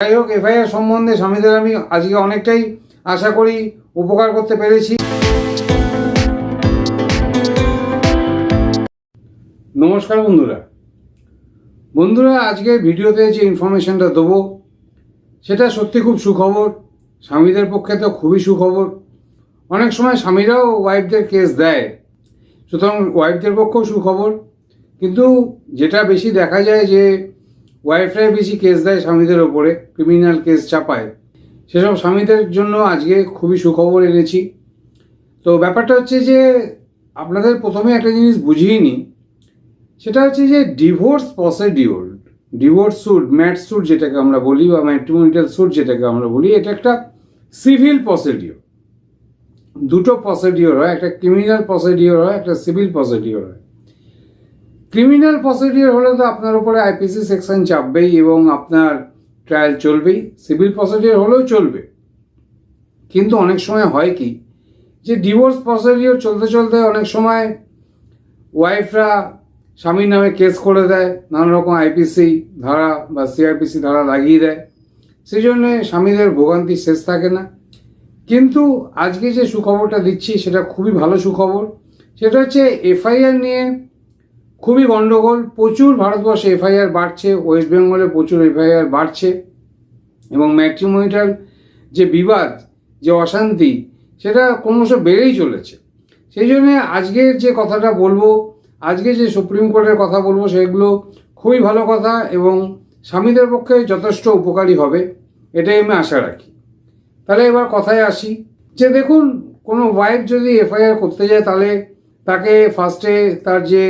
যাই হোক, এফআইআর সম্বন্ধে স্বামীদের আমি আজকে অনেকটাই আশা করি উপকার করতে পেরেছি। নমস্কার বন্ধুরা। বন্ধুরা, আজকে ভিডিওতে যে ইনফরমেশনটা দেবো, সেটা সত্যি খুব সুখবর। স্বামীদের পক্ষে তো খুবই সুখবর। অনেক সময় স্বামীরাও ওয়াইফদের কেস দেয়। সুতরাং ওয়াইফদের পক্ষেও সুখবর। কিন্তু যেটা বেশি দেখা যায় যে ওয়াইফরাই বেশি কেস দেয় স্বামীদের ওপরে ক্রিমিনাল কেস চাপায়। সেসব স্বামীদের জন্য আজকে খুবই সুখবর এনেছি। তো ব্যাপারটা হচ্ছে যে, আপনাদের প্রথমে একটা জিনিস বুঝিয়ে নিই। সেটা হচ্ছে যে ডিভোর্স প্রসিডিওর ডিভোর্স স্যুট ম্যাট স্যুট যেটাকে আমরা বলি বা ম্যাট্রিমোনিটাল স্যুট যেটাকে আমরা বলি, এটা একটা সিভিল প্রসিডিওর দুটো প্রসিডিওর হয়, একটা ক্রিমিনাল প্রসিডিওর হয়, একটা সিভিল প্রসিডিওর হয়। ক্রিমিনাল প্রসিডিওর হলে তো আপনার উপরে আইপিসি সেকশন চাপবেই এবং আপনার ট্রায়াল চলবেই। সিভিল প্রসিডিওর হলেও চলবে। কিন্তু অনেক সময় হয় কি? যে ডিভোর্স প্রসিডিওর চলতে চলতে অনেক সময় ওয়াইফরা স্বামীর নামে কেস করে দেয়, নানা রকম আইপিসি ধারা বা সিআরপিসি ধারা লাগিয়ে দেয়। সেই জন্যে স্বামীদের ভোগান্তি শেষ থাকে না। কিন্তু আজকে যে সুখবরটা দিচ্ছি, সেটা খুবই ভালো সুখবর। সেটা হচ্ছে এফআইআর নিয়ে খুবই গণ্ডগোল প্রচুর ভারতবর্ষে এফআইআর বাড়ছে ওয়েস্ট বেঙ্গলে প্রচুর এফআইআর বাড়ছে এবং ম্যাট্রিমোনিটাল যে বিবাদ, যে অশান্তি, সেটা ক্রমশ বেড়েই চলেছে। সেই জন্যে আজকের যে কথাটা বলব, আজকে যে সুপ্রিম কোর্টের কথা বলব, সেগুলো খুবই ভালো কথা এবং স্বামীদের পক্ষে যথেষ্ট উপকারী হবে, এটাই আমি আশা রাখি। তাহলে এবার কথায় আসি, যে দেখুন, কোনো ওয়াইফ যদি এফআইআর করতে যায়, তাহলে তাকে ফার্স্টে তার যে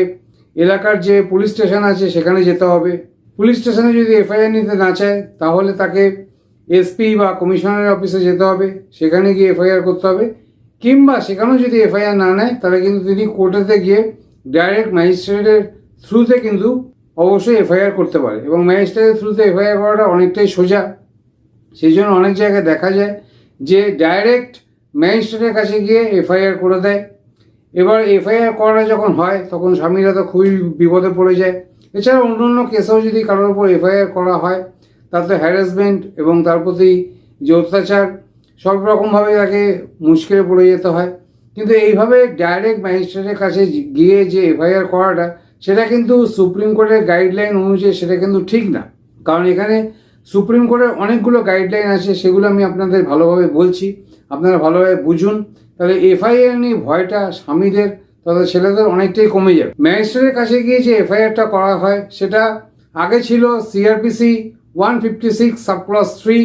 এলাকার যে পুলিশ স্টেশন আছে, সেখানে যেতে হবে। পুলিশ স্টেশনে যদি এফআইআর নিতে না চায়, তাহলে তাকে এসপি বা কমিশনারের অফিসে যেতে হবে। সেখানে গিয়ে এফআইআর করতে হবে। কিংবা সেখানেও যদি এফআইআর না নেয়, তাহলে কিন্তু তিনি কোর্টেতে গিয়ে ডাইরেক্ট ম্যাজিস্ট্রেটের থ্রুতে কিন্তু অবশ্যই এফআইআর করতে পারে। এবং ম্যাজিস্ট্রেটের থ্রুতে এফআইআর করাটা অনেকটাই সোজা। সেই জন্য অনেক জায়গায় দেখা যায় যে ডাইরেক্ট ম্যাজিস্ট্রেটের কাছে গিয়ে এফআইআর করে দেয়। এবার এফআইআর করা যখন হয়, তখন স্বামীরা তো খুবই বিপদে পড়ে যায়। এছাড়া অন্য অন্য কেসেও যদি কারোর উপর এফআইআর করা হয় তাতে হ্যারাসমেন্ট এবং তার প্রতি যে অত্যাচার, সব রকমভাবে তাকে মুশকিলে পড়ে যেতে হয়। কিন্তু এইভাবে ডাইরেক্ট ম্যাজিস্ট্রেটের কাছে গিয়ে যে এফআইআর করাটা, সেটা কিন্তু সুপ্রিম কোর্টের গাইডলাইন অনুযায়ী সেটা কিন্তু ঠিক না। কারণ এখানে সুপ্রিম কোর্টের অনেকগুলো গাইডলাইন আছে, সেগুলো আমি আপনাদের ভালোভাবে বলছি। আপনারা ভালোভাবে বুঝুন। তাহলে এফআইআর নিয়ে ভয়টা স্বামীদের তথা ছেলেদের অনেকটাই কমে যাবে। ম্যাজিস্ট্রেটের কাছে গিয়ে যে এফআইআরটা করা হয়, সেটা আগে ছিল CrPC one fifty six subclause three,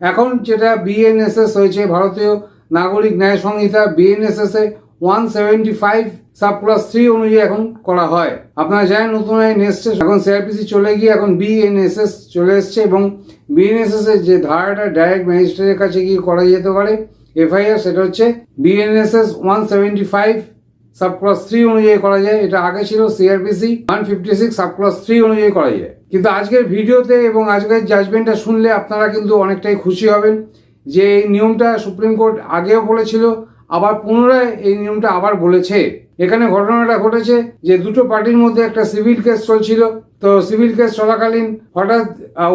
এখন যেটা বিএনএসএস হয়েছে, ভারতীয় নাগরিক ন্যায় সংহিতা বিএনএসএস এ one seventy five subclause three অনুযায়ী এখন করা হয়। আপনারা জানেন নতুন আইন এসছে, এখন সিআরপিসি চলে গিয়ে এখন বিএনএসএস চলে এসছে এবং বিএনএসএস এর যে ধারাটা ডাইরেক্ট ম্যাজিস্ট্রেটের কাছে গিয়ে করা যেতে পারে। এফআইআর সেটা হচ্ছে BNSS one seventy five subclause three অনুযায়ী করা যায়। এটা আগে ছিল CrPC one fifty six subclause three অনুযায়ী করা যায়। কিন্তু আজকের ভিডিওতে এবং আজকের জাজমেন্টটা শুনলে আপনারা কিন্তু অনেকটাই খুশি হবেন যে এই নিয়মটা সুপ্রিম কোর্ট আগেও বলেছিল, আবার পুনরায় এই নিয়মটা আবার বলেছে। এখানে ঘটনাটা ঘটেছে যে দুটো পার্টির মধ্যে একটা সিভিল কেস চলছিল। তো সিভিল কেস চলাকালীন হঠাৎ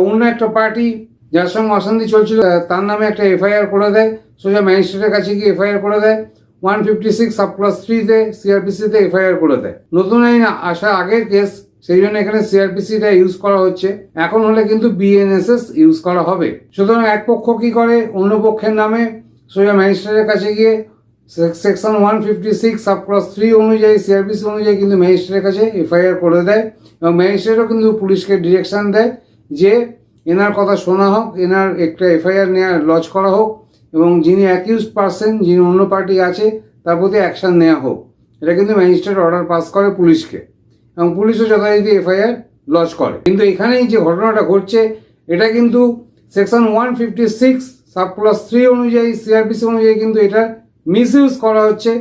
অন্য একটা পার্টি, যার সঙ্গে অশান্তি চলছিল, তার নামে একটা এফআইআর করে দেয়। সোজা ম্যাজিস্ট্রেটের কাছে গিয়ে এফআইআর করে দেয়। One fifty six sub plus থ্রিতে সিআরপিসিতে এফআইআর করে দেয়। নতুন আইন আসার আগের কেস সেই জন্য এখানে সিআরপিসিটা ইউজ করা হচ্ছে। এখন হলে কিন্তু বিএনএসএস ইউজ করা হবে। সুতরাং এক পক্ষ কি করে? অন্য পক্ষের নামে। সোজা ম্যাজিস্ট্রেটের কাছে গিয়ে section one fifty six sub class three অনুযায়ী সিআরপিসি অনুযায়ী কিন্তু ম্যাজিস্ট্রেটের কাছে এফআইআর করে দেয়। এবং ম্যাজিস্ট্রেটও কিন্তু পুলিশকে ডিরেকশন দেয় যে, এনার কথা শোনা হোক, এনার একটা এফআইআর নেওয়া লজ করা হোক। এবং যিনি অ্যাকিউজ পার্সন যিনি অন্য পার্টি আছে, তার প্রতি অ্যাকশন নেওয়া হোক। এটা কিন্তু ম্যাজিস্ট্রেট অর্ডার পাস করে পুলিশকে এবং পুলিশও যথারীতি এফআইআর লজ করে। কিন্তু এখানেই যে ঘটনাটা ঘটছে, এটা কিন্তু section one fifty six sub class three অনুযায়ী সিআরপিসি অনুযায়ী কিন্তু এটা মিস ইউজ করা হচ্ছে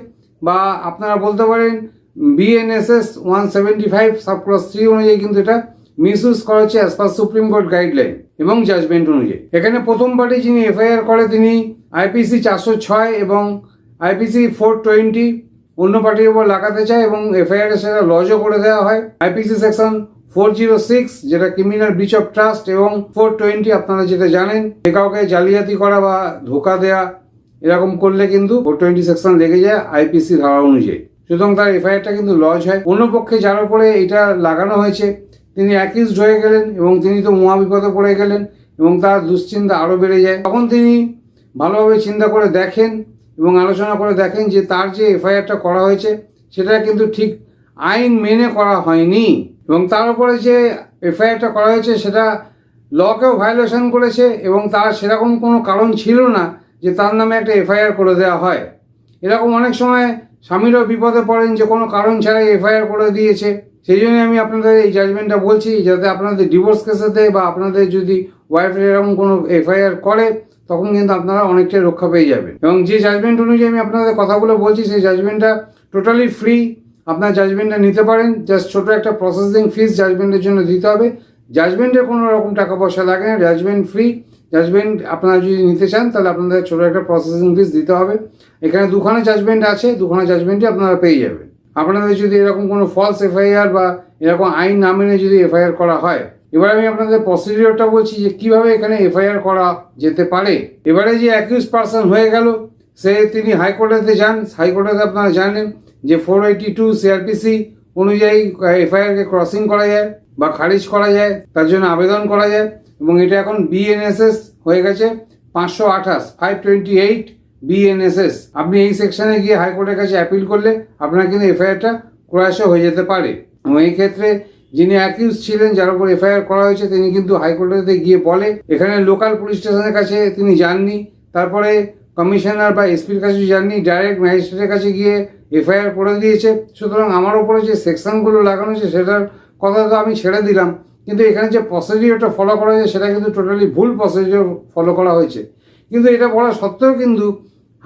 বা আপনারা বলতে পারেন BNSS one seventy five sub class three অনুযায়ী কিন্তু এটা মিস ইউজ করা হচ্ছে as per supreme court guideline এবং জাজমেন্ট অনুযায়ী। এখানে প্রথম পার্টি যিনি এফআইআর করে, তিনি আইপিসি চারশো ছয় এবং আইপিসি ফোর টোয়েন্টি অন্য পার্টির উপর লাগাতে চায় এবং এফআইআর সেটা লজও করে দেওয়া হয়। IPC section four zero six যেটা ক্রিমিনাল ব্রিচ অফ ট্রাস্ট এবং ফোর টোয়েন্টি আপনারা যেটা জানেন, যে কাউকে জালিয়াতি করা বা ধোকা দেয়া, এরকম করলে কিন্তু ফোর টোয়েন্টি সেকশন লেগে যায় আইপিসি ধারা অনুযায়ী। সুতরাং তার এফআইআরটা কিন্তু লজ হয়। অন্য পক্ষে যার উপরে এটা লাগানো হয়েছে তিনি অ্যাকিউজড হয়ে গেলেন এবং তিনি তো মহাবিপদে পড়ে গেলেন এবং তার দুশ্চিন্তা আরও বেড়ে যায়। তখন তিনি ভালোভাবে চিন্তা করে দেখেন এবং আলোচনা করে দেখেন যে তার যে এফআইআরটা করা হয়েছে, সেটা কিন্তু ঠিক আইন মেনে করা হয়নি। এবং তার উপরে যে এফআইআরটা করা হয়েছে, সেটা লকেও ভায়োলেশন করেছে এবং তার সেরকম কোনো কারণ ছিল না যে তার নামে একটা এফআইআর করে দেওয়া হয়। এরকম অনেক সময় স্বামীরাও বিপদে পড়েন যে কোনো কারণ ছাড়াই এফআইআর করে দিয়েছে। সেই জন্য আমি আপনাদের এই জাজমেন্টটা বলছি যাতে আপনাদের ডিভোর্স কেসেতে বা আপনাদের যদি ওয়াইফের এরকম কোনো এফআইআর করে, তখন কিন্তু আপনারা অনেকটাই রক্ষা পেয়ে যাবেন। এবং যে জাজমেন্ট অনুযায়ী আমি আপনাদের কথাগুলো বলছি, সেই জাজমেন্টটা টোটালি ফ্রি আপনার জাজমেন্টটা নিতে পারেন। জাস্ট ছোটো একটা প্রসেসিং ফিস জাজমেন্টের জন্য দিতে হবে। জাজমেন্টের কোনো রকম টাকা পয়সা লাগে না। জাজমেন্ট ফ্রি জাজমেন্ট আপনারা যদি নিতে চান, তাহলে আপনাদের ছোটো একটা প্রসেসিং ফিস দিতে হবে। এখানে দুখানে জাজমেন্ট আছে, দুখানে জাজমেন্টই আপনারা পেয়ে যাবেন। আপনাদের যদি এরকম কোনো ফলস এফআইআর বা এরকম আইন না মেনে যদি এফআইআর করা হয়, এবার আমি আপনাদের প্রসিডিওরটা বলছি যে কীভাবে এখানে এফআইআর করা যেতে পারে। এবারে যে অ্যাকিউজ পার্সন হয়ে গেল, সে তিনি হাইকোর্টেতে যান হাইকোর্টেতে আপনারা জানেন যে ফোর এইটি টু সিআরপিসি অনুযায়ী এফআইআরকে ক্রসিং করা যায় বা খারিজ করা যায়, তার জন্য আবেদন করা যায় এবং এটা এখন বিএনএসএস হয়ে গেছে পাঁচশো আঠাশ ফাইভ টোয়েন্টি এইট বিএনএসএস আপনি এই সেকশনে গিয়ে হাইকোর্টের কাছে অ্যাপিল করলে আপনার কিন্তু এফআইআরটা ক্রয়াশে হয়ে যেতে পারে। এবং এই ক্ষেত্রে যিনি অ্যাকিউজ ছিলেন, যার উপর এফআইআর করা হয়েছে, তিনি কিন্তু হাইকোর্টেতে গিয়ে বলে, এখানে লোকাল পুলিশ স্টেশনের কাছে তিনি যাননি, তারপরে কমিশনার বা এসপির কাছে যাননি ডাইরেক্ট ম্যাজিস্ট্রেটের কাছে গিয়ে এফআইআর করে দিয়েছে। সুতরাং আমার ওপরে যে সেকশনগুলো লাগানো হয়েছে, সেটার কথা তো আমি ছেড়ে দিলাম। কিন্তু এখানে যে প্রসিডিওরটা ফলো করা হয়েছে, সেটা কিন্তু টোটালি ভুল প্রসিডিওর ফলো করা হয়েছে। কিন্তু এটা বলা সত্ত্বেও কিন্তু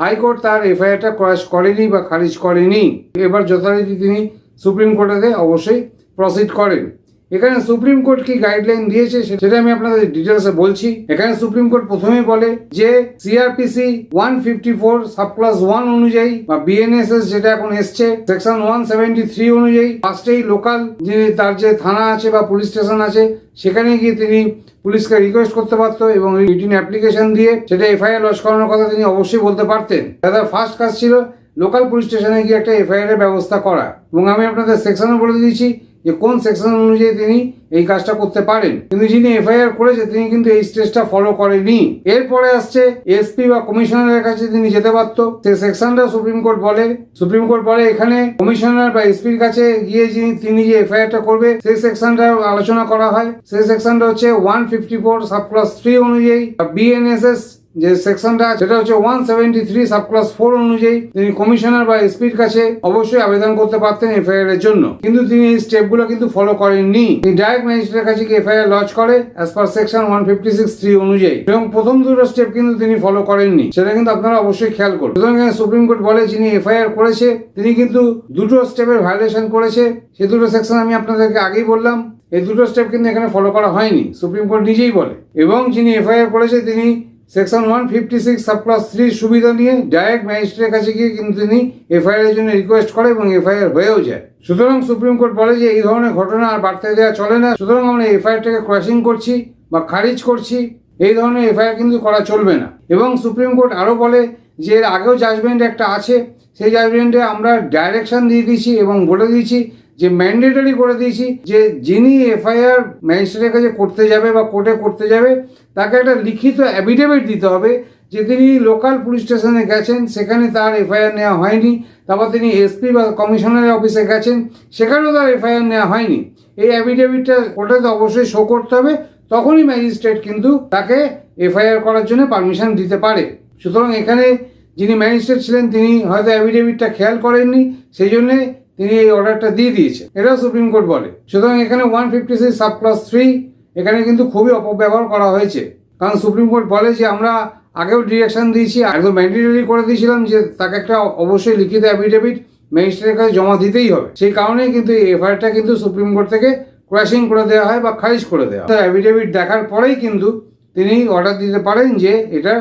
হাইকোর্ট তার এফআইআরটা ক্রাশ করেনি বা খারিজ করেনি। এবার যথারীতি তিনি সুপ্রিম কোর্টেতে অবশ্যই প্রসিড করেন। এখানে সুপ্রিম কোর্ট কি গাইডলাইন দিয়েছে সেটা আমি আপনাদের ডিটেলসে বলছি। এখানে সুপ্রিম কোর্ট প্রথমেই বলে যে CrPC one fifty four subclass one অনুযায়ী বা বিএনএসএস যেটা এখন এসছে সেকশন ওয়ান সেভেন্টি থ্রি অনুযায়ী ফার্স্টেই লোকাল যে তার যে থানা আছে বা পুলিশ স্টেশন আছে, সেখানে গিয়ে তিনি পুলিশকে রিকোয়েস্ট করতে পারতো এবং রিটিন অ্যাপ্লিকেশন দিয়ে সেটা এফআইআর লস করানোর কথা তিনি অবশ্যই বলতে পারতেন। তাদের ফার্স্ট কাজ ছিল লোকাল পুলিশ স্টেশনে গিয়ে একটা এফআইআর এর ব্যবস্থা করা। এবং আমি আপনাদের সেকশনও বলে দিয়েছি যে কোন সেকশন অনুযায়ী তিনি এই কাজটা করতে পারেন। কিন্তু যিনি এফআইআর করেছে, তিনি কিন্তু এই স্টেজটা ফলো করেনি এরপরে আসছে এসপি বা কমিশনারের কাছে তিনি যেতে পারত সেই সেকশনটা সুপ্রিম কোর্ট বলে। সুপ্রিম কোর্ট বলে এখানে কমিশনার বা এসপির কাছে গিয়ে যিনি, তিনি যে এফআইআরটা করবে, সেই সেকশনটা আলোচনা করা হয়। সেই সেকশনটা হচ্ছে one fifty four subclass three অনুযায়ী বিএনএসএস যে সেকশনটা সেটা হচ্ছে one seventy three subclass four অনুযায়ী তিনি কমিশনার বা এসপির কাছে অবশ্যই আবেদন করতে পারতেন এফআইআর এর জন্য। কিন্তু তিনি এই স্টেপগুলো কিন্তু ফলো করেননি। তিনি ডাইরেক্ট ম্যাজিস্ট্রেটের কাছে গিয়ে এফআইআর লজ করে as per section one fifty six three অনুযায়ী। এবং প্রথম দুটো স্টেপ কিন্তু তিনি ফলো করেননি। সেটা কিন্তু আপনারা অবশ্যই খেয়াল করুন। সুতরাং সুপ্রিম কোর্ট বলে যিনি এফআইআর করেছে, তিনি কিন্তু দুটো স্টেপের ভায়োলেশন করেছে। সে দুটো সেকশন আমি আপনাদেরকে আগেই বললাম। এই দুটো স্টেপ কিন্তু এখানে ফলো করা হয়নি। সুপ্রিম কোর্ট নিজেই বলে। এবং যিনি এফআইআর করেছে, তিনি section one fifty six subclass থ্রির সুবিধা নিয়ে ডাইরেক্ট ম্যাজিস্ট্রেটের কাছে গিয়ে কিন্তু তিনি এফআইআর জন্য রিকোয়েস্ট করে এবং এফআইআর হয়েও যায়। সুতরাং সুপ্রিম কোর্ট বলে যে এই ধরনের ঘটনা আর বাড়তে দেওয়া চলে না। সুতরাং আমরা এফআইআরটাকে ক্রসিং করছি বা খারিজ করছি। এই ধরনের এফআইআর কিন্তু করা চলবে না। এবং সুপ্রিম কোর্ট আরও বলে যে এর আগেও জাজমেন্ট একটা আছে। সেই জাজমেন্টে আমরা ডাইরেকশন দিয়ে দিয়েছি এবং বলে দিয়েছি যে ম্যান্ডেটরি করে দিয়েছি যে যিনি এফআইআর ম্যাজিস্ট্রেটের কাছে করতে যাবে বা কোর্টে করতে যাবে তাকে একটা লিখিত অ্যাফিডেভিট দিতে হবে যে তিনি লোকাল পুলিশ স্টেশনে গেছেন, সেখানে তার এফআইআর নেওয়া হয়নি, তারপর তিনি এসপি বা কমিশনারের অফিসে গেছেন, সেখানেও তার এফআইআর নেওয়া হয়নি। এই অ্যাফিডেভিটটা তো অবশ্যই শো করতে হবে, তখনই ম্যাজিস্ট্রেট কিন্তু তাকে এফআইআর করার জন্য পারমিশন দিতে পারে। সুতরাং এখানে যিনি ম্যাজিস্ট্রেট ছিলেন, তিনি হয়তো অ্যাফিডেভিটটা খেয়াল করেননি সেই জন্যে তিনি এই অর্ডারটা দিয়ে দিয়েছে এটাও সুপ্রিম কোর্ট বলে। সুতরাং এখানে one fifty six sub class three এখানে কিন্তু খুবই অপব্যবহার করা হয়েছে। কারণ সুপ্রিম কোর্ট বলে যে আমরা আগেও ডিরেকশন দিয়েছি, একদম ম্যান্ডেটরি করে দিয়েছিলাম যে তাকে একটা অবশ্যই লিখিত অ্যাফিডেভিট ম্যাজিস্ট্রেটের কাছে জমা দিতেই হবে। সেই কারণেই কিন্তু এই এফআইআরটা কিন্তু সুপ্রিম কোর্ট থেকে ক্র্যাশিং করে দেওয়া হয় বা খারিজ করে দেওয়া হয়। অ্যাফিডেভিট দেখার পরেই কিন্তু তিনি অর্ডার দিতে পারেন যে এটা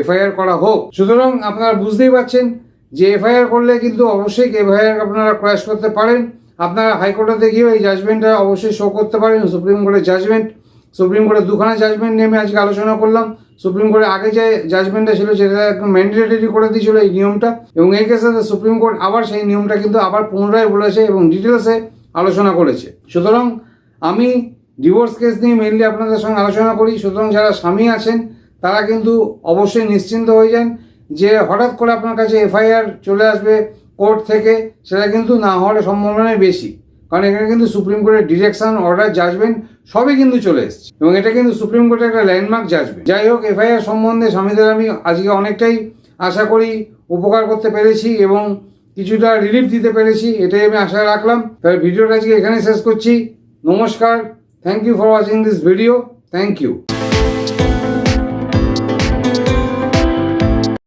এফআইআর করা হোক। সুতরাং আপনারা বুঝতেই পারছেন যে এফআইআর করলে কিন্তু অবশ্যই এফআইআর আপনারা ক্র্যাশ করতে পারেন। আপনারা হাইকোর্টে গিয়েও এই জাজমেন্টটা অবশ্যই শো করতে পারেন সুপ্রিম কোর্টের জাজমেন্ট সুপ্রিম কোর্টের দুখানা জাজমেন্ট নিয়ে আমি আজকে আলোচনা করলাম। সুপ্রিম কোর্টে আগে যে জাজমেন্টটা ছিল, সেটা একদম ম্যান্ডেটরি করে দিয়েছিল এই নিয়মটা। এবং এই কেসে সুপ্রিম কোর্ট আবার সেই নিয়মটা কিন্তু আবার পুনরায় বলেছে এবং ডিটেলসে আলোচনা করেছে। সুতরাং আমি ডিভোর্স কেস নিয়ে মেনলি আপনাদের সঙ্গে আলোচনা করি। সুতরাং যারা স্বামী আছেন, তারা কিন্তু অবশ্যই নিশ্চিন্ত হয়ে যান যে হঠাৎ করে আপনার কাছে এফআইআর চলে আসবে কোর্ট থেকে, সেটা কিন্তু না হওয়ার সম্ভাবনাই বেশি। কারণ এখানে কিন্তু সুপ্রিম কোর্টের ডিরেকশন, অর্ডার, জাজমেন্ট সবই কিন্তু চলে এসছে। এবং এটা কিন্তু সুপ্রিম কোর্টের একটা ল্যান্ডমার্ক জাজমেন্ট। যাই হোক, এফআইআর সম্বন্ধে স্বামীদের আমি আজকে অনেকটাই আশা করি, উপকার করতে পেরেছি এবং কিছুটা রিলিফ দিতে পেরেছি, এটাই আমি আশা রাখলাম। তাহলে ভিডিওটা আজকে এখানে শেষ করছি। নমস্কার। Thank you for watching this video thank you